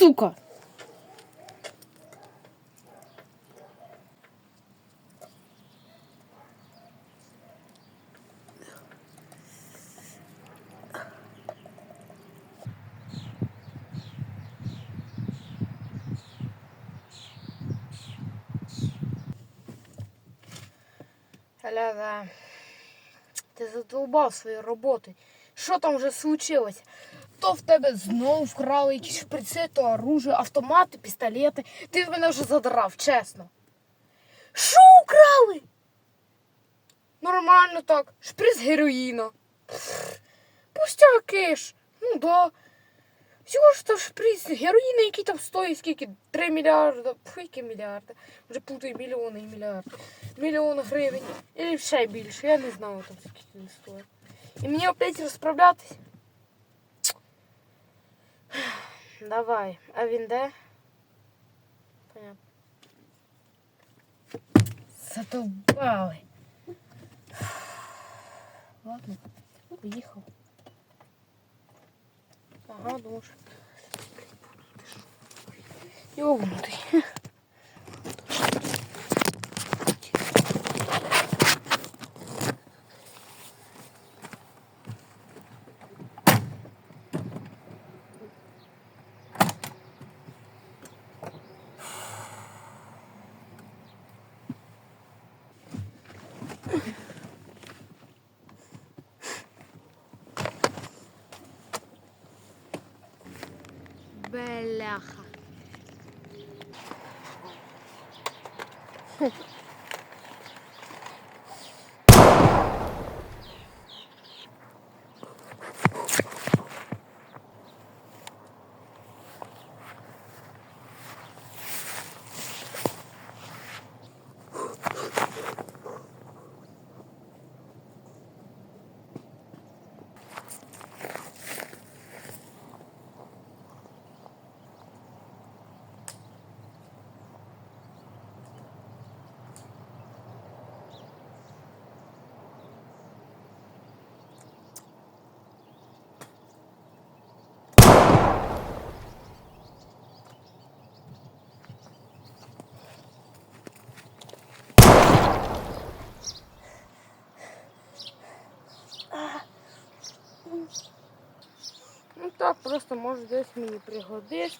сука. Ляга, ти задовбав своєю роботою. Що там вже случилось? То в тебе знов вкрали якісь шприци, то оружие, автомати, пістолети. Ти в мене вже задрав, чесно. Що украли? Нормально так. Шприц героїна. Пустяки ж. Ну да. Всього ж то шприц героїна, який там стоїть, скільки? 3 мільярда. Фу, які мільярди. Вже путаю мільйони і мільярди. Мільйон гривень. І ще більше. Я не знаю там скільки він стоїть. І мені опять розправлятись. Давай. А він де? Понятно. Задовбали. Ладно, поїхав. Ага, думаю, що... Йобнутий. Беляха. так, просто может десь мені пригодиться.